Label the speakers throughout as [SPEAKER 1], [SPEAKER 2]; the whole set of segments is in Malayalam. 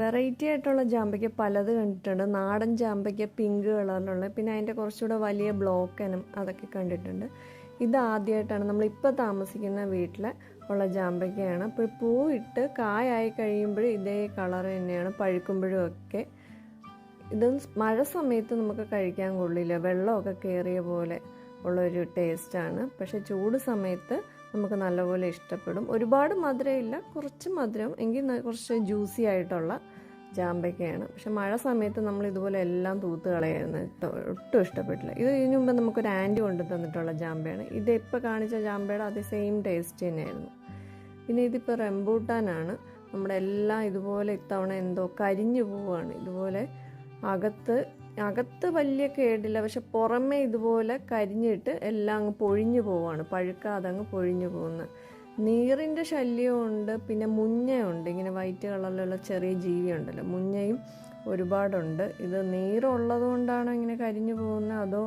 [SPEAKER 1] വെറൈറ്റി ആയിട്ടുള്ള ജാമ്പയ്ക്ക പലത് കണ്ടിട്ടുണ്ട്. നാടൻ ജാമ്പയ്ക്ക പിങ്ക് കളറിലുള്ള പിന്നെ അതിന്റെ കുറച്ചുകൂടെ വലിയ ബ്ലോക്കനും അതൊക്കെ കണ്ടിട്ടുണ്ട്. ഇത് ആദ്യമായിട്ടാണ് നമ്മളിപ്പോൾ താമസിക്കുന്ന വീട്ടിൽ ഉള്ള ജാമ്പയ്ക്കയാണ് അപ്പോൾ പൂവിട്ട് കായായി കഴിയുമ്പോൾ ഇതേ കളർ തന്നെയാണ് പഴുക്കുമ്പോഴും ഒക്കെ. ഇത് മഴ സമയത്ത് നമുക്ക് കഴിക്കാൻ കൊള്ളില്ല. വെള്ളമൊക്കെ കയറിയ പോലെ ഉള്ളൊരു ടേസ്റ്റാണ് പക്ഷേ ചൂട് സമയത്ത് നമുക്ക് നല്ലപോലെ ഇഷ്ടപ്പെടും. ഒരുപാട് മധുരമില്ല. കുറച്ച് മധുരം എങ്കിൽ കുറച്ച് ജ്യൂസി ആയിട്ടുള്ള ജാമ്പയ്ക്കയാണ്. പക്ഷെ മഴ സമയത്ത് നമ്മൾ ഇതുപോലെ എല്ലാം തൂത്ത് കളയായിരുന്നു ഒട്ടും ഇഷ്ടപ്പെട്ടില്ല. ഇത് ഇതിനു മുമ്പ് നമുക്കൊരു ആന്റി കൊണ്ടു തന്നിട്ടുള്ള ജാമ്പയാണ്. ഇത് കാണിച്ച ജാമ്പയുടെ അതേ സെയിം ടേസ്റ്റ് തന്നെയായിരുന്നു. പിന്നെ ഇതിപ്പോൾ റെമ്പൂട്ടാനാണ് നമ്മുടെ എല്ലാം ഇതുപോലെ ഇത്തവണ എന്തോ കരിഞ്ഞു പോവുകയാണ് ഇതുപോലെ അകത്ത് അകത്ത് വലിയ കേടില്ല. പക്ഷെ പുറമെ ഇതുപോലെ കരിഞ്ഞിട്ട് എല്ലാം അങ്ങ് പൊഴിഞ്ഞു പോവാണ്. പഴുക്കാതെ അങ്ങ് പൊഴിഞ്ഞു പോകുന്നത് നീറിന്റെ ശല്യമുണ്ട് പിന്നെ മുഞ്ഞയുണ്ട്. ഇങ്ങനെ വൈറ്റ് കളറിലുള്ള ചെറിയ ജീവി ഉണ്ടല്ലോ. മുഞ്ഞയും ഒരുപാടുണ്ട്. ഇത് നീറുള്ളത് കൊണ്ടാണോ ഇങ്ങനെ കരിഞ്ഞു പോകുന്നത്? അതോ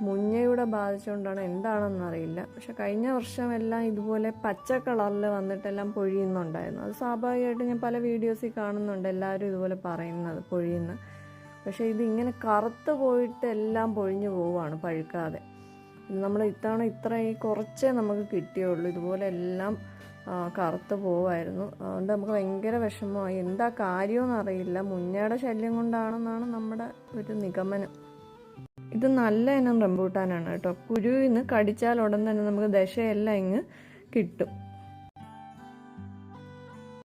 [SPEAKER 1] മുഞ്ഞയുടെ ബാധിച്ചുകൊണ്ടാണ് എന്താണെന്നറിയില്ല പക്ഷെ കഴിഞ്ഞ വർഷം എല്ലാം ഇതുപോലെ പച്ച കളറിൽ വന്നിട്ടെല്ലാം പൊഴിയുന്നുണ്ടായിരുന്നു. അത് സ്വാഭാവികമായിട്ട് ഞാൻ പല വീഡിയോസിൽ കാണുന്നുണ്ട് എല്ലാവരും ഇതുപോലെ പറയുന്നത് പൊഴിയുന്ന പക്ഷേ ഇത് ഇങ്ങനെ കറുത്ത് പോയിട്ട് എല്ലാം പൊഴിഞ്ഞു പോവുകയാണ് പഴുക്കാതെ. നമ്മൾ ഇത്തവണ ഇത്ര ഈ കുറച്ചേ നമുക്ക് കിട്ടിയുള്ളൂ. ഇതുപോലെ എല്ലാം കറുത്ത് പോവായിരുന്നു അതുകൊണ്ട് നമുക്ക് ഭയങ്കര വിഷമമായി. എന്താ കാര്യമെന്ന് അറിയില്ല. മുഞ്ഞയുടെ ശല്യം കൊണ്ടാണെന്നാണ് നമ്മുടെ ഒരു നിഗമനം. ഇത് നല്ല ഇനം റംബൂട്ടാനാണ് കേട്ടോ. കുരുവിന്ന് കടിച്ചാൽ ഉടൻ തന്നെ നമുക്ക് ദശയെല്ലാം ഇങ്ങ് കിട്ടും.